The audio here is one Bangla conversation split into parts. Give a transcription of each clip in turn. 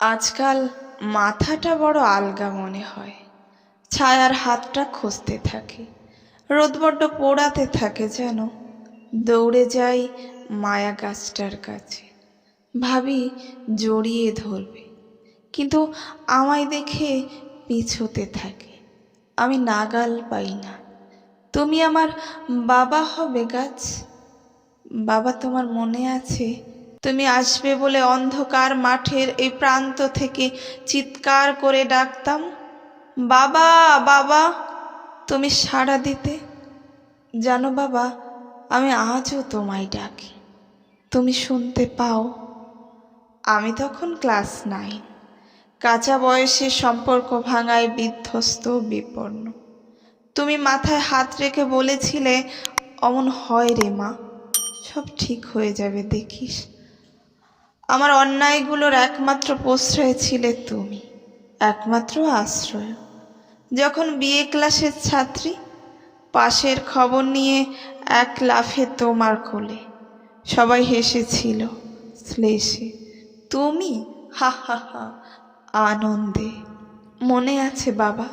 আজকাল মাথাটা বড় আলগা মনে হয়। ছায়ার হাতটা খসতে থাকে, রোদ বড্ড পোড়াতে থাকে যেন। দৌড়ে যাই মায়া গাছটার কাছে। ভাবি জড়িয়ে ধরবে, কিন্তু আমায় দেখে পিছোতে থাকে। আমি নাগাল পাই না। তুমি আমার বাবা হবে গাছ? বাবা তোমার মনে আছে? তুমি আসবে বলে অন্ধকার মাঠের এই প্রান্ত থেকে চিৎকার করে ডাকতাম, বাবা বাবা, তুমি সাড়া দিতে। জানো বাবা, আমি আজও তোমায় ডাকি। তুমি শুনতে পাও, আমি তখন ক্লাস নাইন। কাঁচা বয়সে সম্পর্ক ভাঙায় বিধ্বস্ত, বিপন্ন। তুমি মাথায় হাত রেখে বলেছিলে, অমন হয় রে মা, সব ঠিক হয়ে যাবে দেখিস। আমার অন্যায়গুলোর একমাত্র প্রশ্রয় ছিলে তুমি, একমাত্র আশ্রয়। যখন বিয়ে ক্লাসের ছাত্রী, পাশের খবর নিয়ে এক লাফে তোমার কোলে, সবাই হেসেছিল শ্লেষে, তুমি? হা হা হা, আনন্দে। মনে আছে বাবা,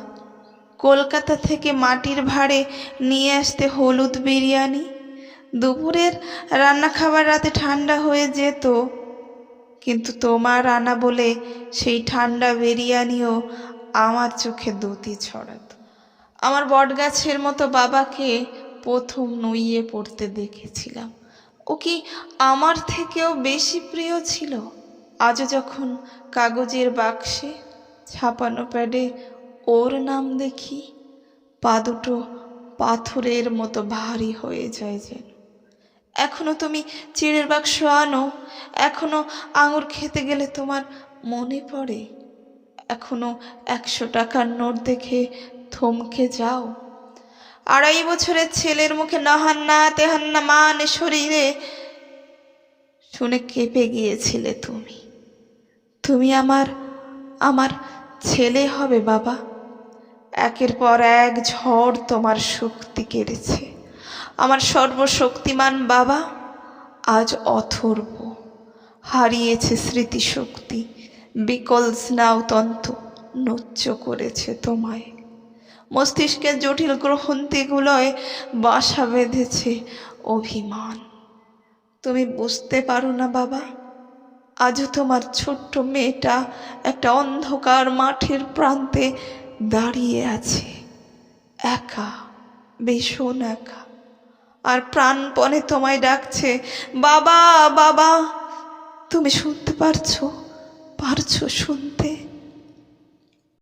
কলকাতা থেকে মাটির ভাড়ে নিয়ে আসতে হলুদ বিরিয়ানি, দুপুরের রান্না খাবার রাতে ঠান্ডা হয়ে যেত কিন্তু তোমার আনা বলে সেই ঠান্ডা বিরিয়ানিও আমার চোখে দতি ছড়াত। আমার বটগাছের মতো বাবাকে প্রথম নইয়ে পড়তে দেখেছিলাম। ও কি আমার থেকেও বেশি প্রিয় ছিল? আজও যখন কাগজের বাক্সে ছাপানো প্যাডে ওর নাম দেখি, পা দুটো পাথরের মতো ভারী হয়ে যায় যেন। এখনও তুমি চিড়ের বাক্স আনো, এখনও আঙুর খেতে গেলে তোমার মনে পড়ে, এখনও একশো টাকার নোট দেখে থমকে যাও। আড়াই বছরের ছেলের মুখে নাহান্না তেহান্না মানে শরীরে শুনে কেঁপে গিয়েছিলে তুমি। তুমি আমার আমার ছেলে হবে বাবা। একের পর এক ঝড় তোমার শক্তি কেড়েছে। আমার সর্বশক্তিমান বাবা আজ অথর্ব। হারিয়েছে স্মৃতিশক্তি, বিকল স্নাউতন্ত্র নচ্য করেছে তোমায়। মস্তিষ্কের জটিল গ্রহন্তিগুলোয় বাসা বেঁধেছে অভিমান। তুমি বুঝতে পারো না বাবা, আজও তোমার ছোট্ট মেয়েটা একটা অন্ধকার মাঠের প্রান্তে দাঁড়িয়ে আছে। একা, ভীষণ একা। আর প্রাণপণে তোমায় ডাকছে। বাবা বাবা তুমি শুনতে পারছ? পারছ শুনতে?